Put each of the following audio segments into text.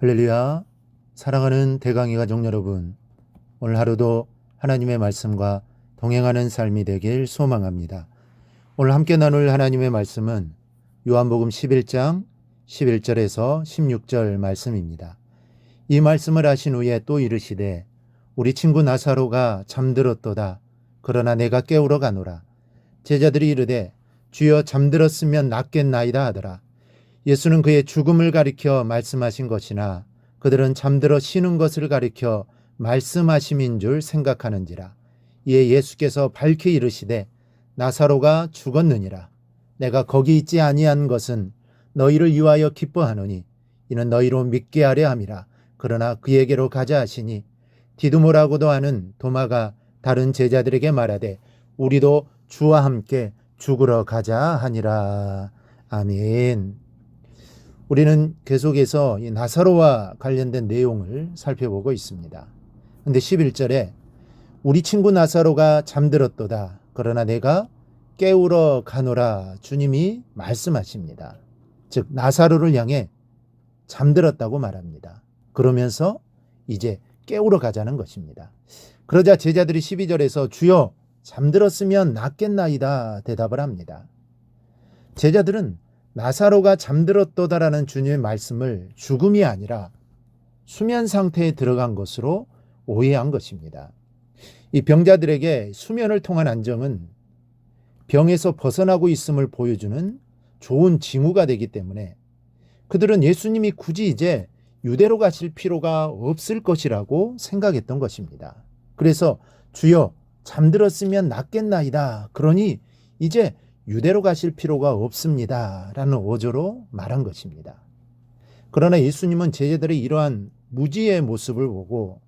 할렐루야. 사랑하는 대강이 가족 여러분. 오늘 하루도 하나님의 말씀과 동행하는 삶이 되길 소망합니다. 오늘 함께 나눌 하나님의 말씀은 요한복음 11장 11절에서 16절 말씀입니다. 이 말씀을 하신 후에 또 이르시되 우리 친구 나사로가 잠들었도다. 그러나 내가 깨우러 가노라. 제자들이 이르되 주여 잠들었으면 낫겠나이다 하더라. 예수는 그의 죽음을 가리켜 말씀하신 것이나 그들은 잠들어 쉬는 것을 가리켜 말씀하심인 줄 생각하는지라. 이에 예수께서 밝히 이르시되 나사로가 죽었느니라. 내가 거기 있지 아니한 것은 너희를 위하여 기뻐하노니 이는 너희로 믿게 하려 함이라. 그러나 그에게로 가자 하시니 디두모라고도 하는 도마가 다른 제자들에게 말하되 우리도 주와 함께 죽으러 가자 하니라. 아멘. 우리는 계속해서 이 나사로와 관련된 내용을 살펴보고 있습니다. 근데 11절에 우리 친구 나사로가 잠들었도다. 그러나 내가 깨우러 가노라 주님이 말씀하십니다. 즉 나사로를 향해 잠들었다고 말합니다. 그러면서 이제 깨우러 가자는 것입니다. 그러자 제자들이 12절에서 주여 잠들었으면 낫겠나이다 대답을 합니다. 제자들은 나사로가 잠들었도다라는 주님의 말씀을 죽음이 아니라 수면 상태에 들어간 것으로 오해한 것입니다. 이 병자들에게 수면을 통한 안정은 병에서 벗어나고 있음을 보여주는 좋은 징후가 되기 때문에 그들은 예수님이 굳이 이제 유대로 가실 필요가 없을 것이라고 생각했던 것입니다. 그래서 주여 잠들었으면 낫겠나이다. 그러니 이제 유대로 가실 필요가 없습니다. 라는 어조로 말한 것입니다. 그러나 예수님은 제자들의 이러한 무지의 모습을 보고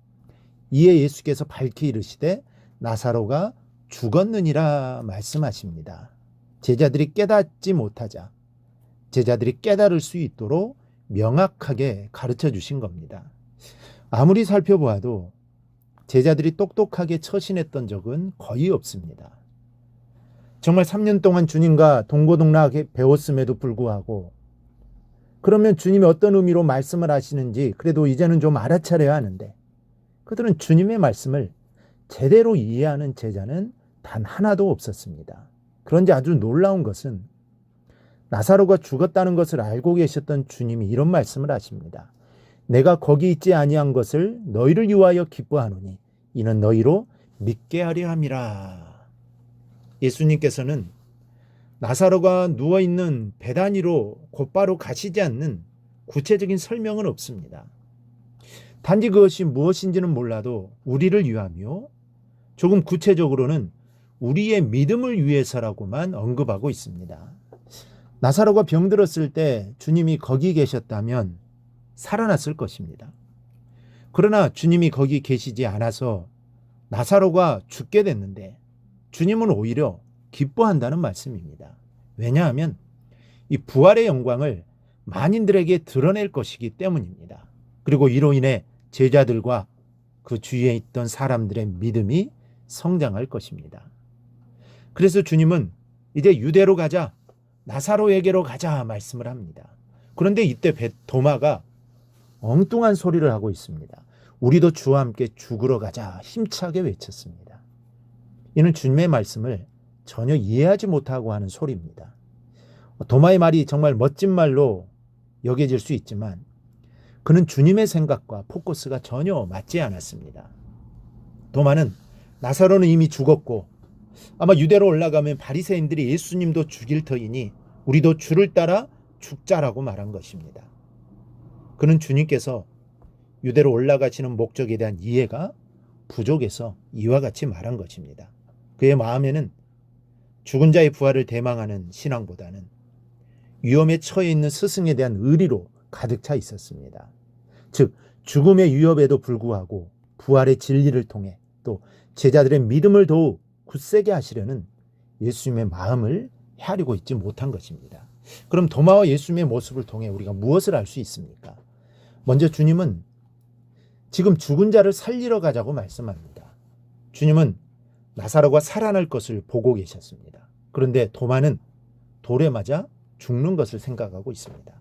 이에 예수께서 밝히 이르시되 나사로가 죽었느니라 말씀하십니다. 제자들이 깨닫지 못하자 제자들이 깨달을 수 있도록 명확하게 가르쳐 주신 겁니다. 아무리 살펴보아도 제자들이 똑똑하게 처신했던 적은 거의 없습니다. 정말 3년 동안 주님과 동고동락하게 배웠음에도 불구하고 그러면 주님이 어떤 의미로 말씀을 하시는지 그래도 이제는 좀 알아차려야 하는데 그들은 주님의 말씀을 제대로 이해하는 제자는 단 하나도 없었습니다. 그런데 아주 놀라운 것은 나사로가 죽었다는 것을 알고 계셨던 주님이 이런 말씀을 하십니다. 내가 거기 있지 아니한 것을 너희를 위하여 기뻐하노니 이는 너희로 믿게 하려 함이라. 예수님께서는 나사로가 누워 있는 배단위로 곧바로 가시지 않는 구체적인 설명은 없습니다. 단지 그것이 무엇인지는 몰라도 우리를 위하며 조금 구체적으로는 우리의 믿음을 위해서라고만 언급하고 있습니다. 나사로가 병들었을 때 주님이 거기 계셨다면 살아났을 것입니다. 그러나 주님이 거기 계시지 않아서 나사로가 죽게 됐는데 주님은 오히려 기뻐한다는 말씀입니다. 왜냐하면 이 부활의 영광을 만인들에게 드러낼 것이기 때문입니다. 그리고 이로 인해 제자들과 그 주위에 있던 사람들의 믿음이 성장할 것입니다. 그래서 주님은 이제 유대로 가자, 나사로에게로 가자 말씀을 합니다. 그런데 이때 도마가 엉뚱한 소리를 하고 있습니다. 우리도 주와 함께 죽으러 가자 힘차게 외쳤습니다. 이는 주님의 말씀을 전혀 이해하지 못하고 하는 소리입니다. 도마의 말이 정말 멋진 말로 여겨질 수 있지만 그는 주님의 생각과 포커스가 전혀 맞지 않았습니다. 도마는 나사로는 이미 죽었고 아마 유대로 올라가면 바리새인들이 예수님도 죽일 터이니 우리도 주를 따라 죽자라고 말한 것입니다. 그는 주님께서 유대로 올라가시는 목적에 대한 이해가 부족해서 이와 같이 말한 것입니다. 그의 마음에는 죽은 자의 부활을 대망하는 신앙보다는 위험에 처해 있는 스승에 대한 의리로 가득 차 있었습니다. 즉, 죽음의 위협에도 불구하고 부활의 진리를 통해 또 제자들의 믿음을 더욱 굳세게 하시려는 예수님의 마음을 헤아리고 있지 못한 것입니다. 그럼 도마와 예수님의 모습을 통해 우리가 무엇을 알 수 있습니까? 먼저 주님은 지금 죽은 자를 살리러 가자고 말씀합니다. 주님은 나사로가 살아날 것을 보고 계셨습니다. 그런데 도마는 돌에 맞아 죽는 것을 생각하고 있습니다.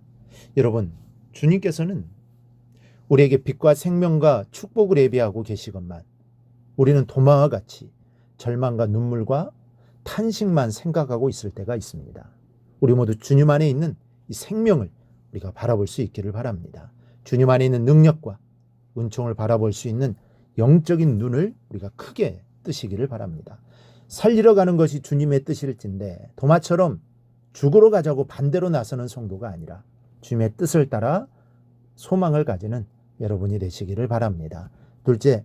여러분, 주님께서는 우리에게 빛과 생명과 축복을 예비하고 계시건만 우리는 도마와 같이 절망과 눈물과 탄식만 생각하고 있을 때가 있습니다. 우리 모두 주님 안에 있는 이 생명을 우리가 바라볼 수 있기를 바랍니다. 주님 안에 있는 능력과 은총을 바라볼 수 있는 영적인 눈을 우리가 크게 뜨시기를 바랍니다. 살리러 가는 것이 주님의 뜻일진데 도마처럼 죽으러 가자고 반대로 나서는 성도가 아니라 주님의 뜻을 따라 소망을 가지는 여러분이 되시기를 바랍니다. 둘째,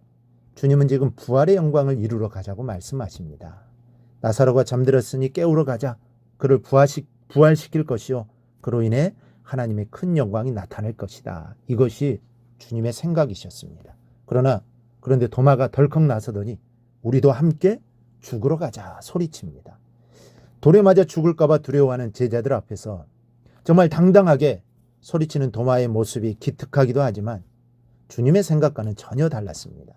주님은 지금 부활의 영광을 이루러 가자고 말씀하십니다. 나사로가 잠들었으니 깨우러 가자. 그를 부활시, 부활시킬 것이요. 그로 인해 하나님의 큰 영광이 나타날 것이다. 이것이 주님의 생각이셨습니다. 그러나 그런데 도마가 덜컥 나서더니 우리도 함께 죽으러 가자 소리칩니다. 돌에 맞아 죽을까봐 두려워하는 제자들 앞에서 정말 당당하게 소리치는 도마의 모습이 기특하기도 하지만 주님의 생각과는 전혀 달랐습니다.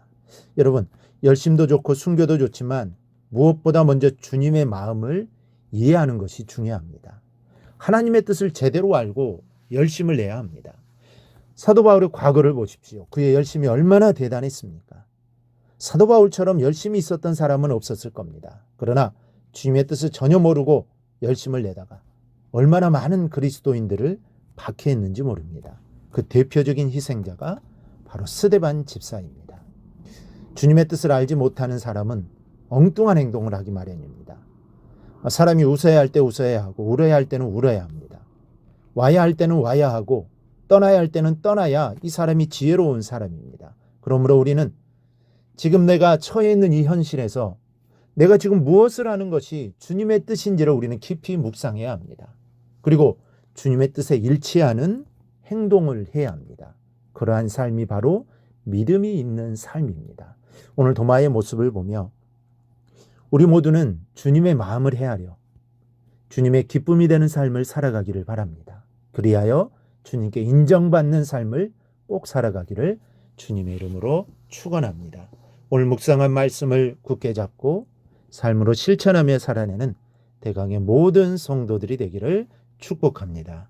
여러분, 열심도 좋고 순교도 좋지만 무엇보다 먼저 주님의 마음을 이해하는 것이 중요합니다. 하나님의 뜻을 제대로 알고 열심을 내야 합니다. 사도 바울의 과거를 보십시오. 그의 열심이 얼마나 대단했습니까? 사도 바울처럼 열심히 있었던 사람은 없었을 겁니다. 그러나 주님의 뜻을 전혀 모르고 열심을 내다가 얼마나 많은 그리스도인들을 박해했는지 모릅니다. 그 대표적인 희생자가 바로 스데반 집사입니다. 주님의 뜻을 알지 못하는 사람은 엉뚱한 행동을 하기 마련입니다. 사람이 웃어야 할 때 웃어야 하고 울어야 할 때는 울어야 합니다. 와야 할 때는 와야 하고 떠나야 할 때는 떠나야 이 사람이 지혜로운 사람입니다. 그러므로 우리는 지금 내가 처해 있는 이 현실에서 내가 지금 무엇을 하는 것이 주님의 뜻인지를 우리는 깊이 묵상해야 합니다. 그리고 주님의 뜻에 일치하는 행동을 해야 합니다. 그러한 삶이 바로 믿음이 있는 삶입니다. 오늘 도마의 모습을 보며 우리 모두는 주님의 마음을 헤아려 주님의 기쁨이 되는 삶을 살아가기를 바랍니다. 그리하여 주님께 인정받는 삶을 꼭 살아가기를 주님의 이름으로 축원합니다. 오늘 묵상한 말씀을 굳게 잡고 삶으로 실천하며 살아내는 대강의 모든 성도들이 되기를 축복합니다.